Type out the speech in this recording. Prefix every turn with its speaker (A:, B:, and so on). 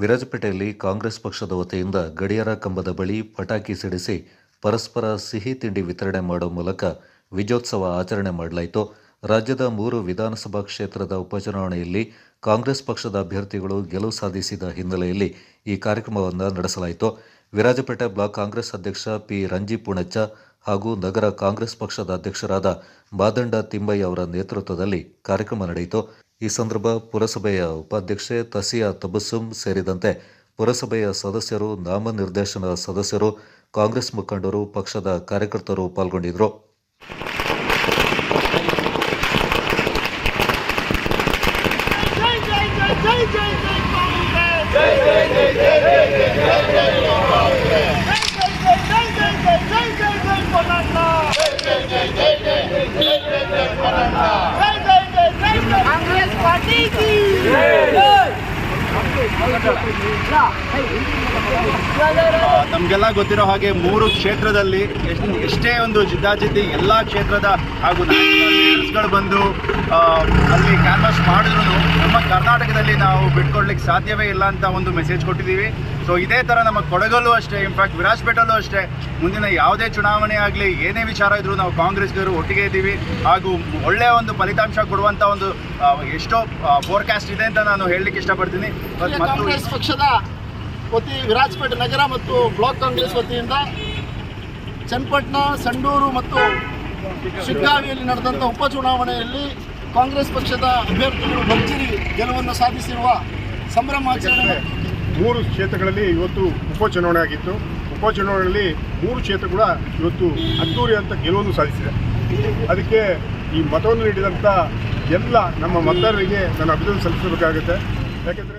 A: ವಿರಾಜಪೇಟೆಯಲ್ಲಿ ಕಾಂಗ್ರೆಸ್ ಪಕ್ಷದ ವತಿಯಿಂದ ಗಡಿಯಾರ ಕಂಬದ ಬಳಿ ಪಟಾಕಿ ಸಿಡಿಸಿ ಪರಸ್ಪರ ಸಿಹಿ ತಿಂಡಿ ವಿತರಣೆ ಮಾಡುವ ಮೂಲಕ ವಿಜಯೋತ್ಸವ ಆಚರಣೆ ಮಾಡಲಾಯಿತು. ರಾಜ್ಯದ ಮೂರು ವಿಧಾನಸಭಾ ಕ್ಷೇತ್ರದ ಉಪಚುನಾವಣೆಯಲ್ಲಿ ಕಾಂಗ್ರೆಸ್ ಪಕ್ಷದ ಅಭ್ಯರ್ಥಿಗಳು ಗೆಲುವು ಸಾಧಿಸಿದ ಹಿನ್ನೆಲೆಯಲ್ಲಿ ಈ ಕಾರ್ಯಕ್ರಮವನ್ನು ನಡೆಸಲಾಯಿತು. ವಿರಾಜಪೇಟೆ ಬ್ಲಾಕ್ ಕಾಂಗ್ರೆಸ್ ಅಧ್ಯಕ್ಷ ಪಿ ರಂಜಿ ಪುಣಚ್ಚ ಹಾಗೂ ನಗರ ಕಾಂಗ್ರೆಸ್ ಪಕ್ಷದ ಅಧ್ಯಕ್ಷರಾದ ಮಾದಂಡ ತಿಮ್ಮಯ್ಯ ಅವರ ನೇತೃತ್ವದಲ್ಲಿ ಕಾರ್ಯಕ್ರಮ ನಡೆಯಿತು. ಈ ಸಂದರ್ಭ ಪುರಸಭೆಯ ಉಪಾಧ್ಯಕ್ಷೆ ತಸಿಯಾ ತಬಸ್ಸುಮ್ ಸೇರಿದಂತೆ ಪುರಸಭೆಯ ಸದಸ್ಯರು, ನಾಮನಿರ್ದೇಶನ ಸದಸ್ಯರು, ಕಾಂಗ್ರೆಸ್ ಮುಖಂಡರು, ಪಕ್ಷದ ಕಾರ್ಯಕರ್ತರು ಪಾಲ್ಗೊಂಡಿದ್ದರು.
B: ಜೈ ಜೈ ಜೈ ಜೈ ಜೈ 这是还有一个
C: ನಮಗೆಲ್ಲ ಗೊತ್ತಿರೋ ಹಾಗೆ ಮೂರು ಕ್ಷೇತ್ರದಲ್ಲಿ ಎಷ್ಟ್- ಎಷ್ಟೇ ಒಂದು ಜಿದ್ದಾಜಿದ್ದಿ ಎಲ್ಲ ಕ್ಷೇತ್ರದ ಹಾಗೂ ನಾಯಕರು ಬಂದು ಅಲ್ಲಿ ಕ್ಯಾನ್ವಾಸ್ ಮಾಡಿದ್ರು ನಮ್ಮ ಕರ್ನಾಟಕದಲ್ಲಿ ನಾವು ಬಿಟ್ಕೊಡ್ಲಿಕ್ಕೆ ಸಾಧ್ಯವೇ ಇಲ್ಲ ಅಂತ ಒಂದು ಮೆಸೇಜ್ ಕೊಟ್ಟಿದ್ದೀವಿ. ಸೊ ಇದೇ ಥರ ನಮ್ಮ ಕೊಡಗಲ್ಲೂ ಅಷ್ಟೇ ಇನ್ಫ್ಯಾಕ್ಟ್ ವಿರಾಜ್ಪೇಟಲ್ಲೂ ಅಷ್ಟೇ ಮುಂದಿನ ಯಾವುದೇ ಚುನಾವಣೆ ಆಗಲಿ ಏನೇ ವಿಚಾರ ಇದ್ದರೂ ನಾವು ಕಾಂಗ್ರೆಸ್ಗರು ಒಟ್ಟಿಗೆ ಇದ್ದೀವಿ. ಹಾಗೂ ಒಳ್ಳೆಯ ಒಂದು ಫಲಿತಾಂಶ ಕೊಡುವಂಥ ಒಂದು ಎಷ್ಟೋ ಫೋರ್ಕಾಸ್ಟ್ ಇದೆ ಅಂತ ನಾನು ಹೇಳಲಿಕ್ಕೆ ಇಷ್ಟಪಡ್ತೀನಿ. ಮತ್ತು
B: ಪಕ್ಷದ ವತಿ ವಿರಾಜಪೇಟೆ ನಗರ ಮತ್ತು ಬ್ಲಾಕ್ ಕಾಂಗ್ರೆಸ್ ವತಿಯಿಂದ ಚನ್ನಪಟ್ಟಣ, ಸಂಡೂರು ಮತ್ತು ಶಿಗ್ಗಾವಿಯಲ್ಲಿ ನಡೆದಂಥ ಉಪಚುನಾವಣೆಯಲ್ಲಿ ಕಾಂಗ್ರೆಸ್ ಪಕ್ಷದ ಅಭ್ಯರ್ಥಿಗಳು ಭರ್ಜರಿ ಗೆಲುವನ್ನು ಸಾಧಿಸಿರುವ ಸಂಭ್ರಮಾಚರಣೆ
D: ಮೂರು ಕ್ಷೇತ್ರಗಳಲ್ಲಿ ಇವತ್ತು ಉಪಚುನಾವಣೆ ಆಗಿತ್ತು. ಉಪಚುನಾವಣೆಯಲ್ಲಿ ಮೂರು ಕ್ಷೇತ್ರ ಕೂಡ ಇವತ್ತು ಅದ್ದೂರಿ ಅಂತ ಗೆಲುವನ್ನು ಸಾಧಿಸಿದೆ. ಅದಕ್ಕೆ ಈ ಮತವನ್ನು ನೀಡಿದಂಥ ಎಲ್ಲ ನಮ್ಮ ಮತದಾರರಿಗೆ ನಾನು ಅಭಿನಂದನೆ ಸಲ್ಲಿಸಬೇಕಾಗುತ್ತೆ. ಯಾಕೆಂದರೆ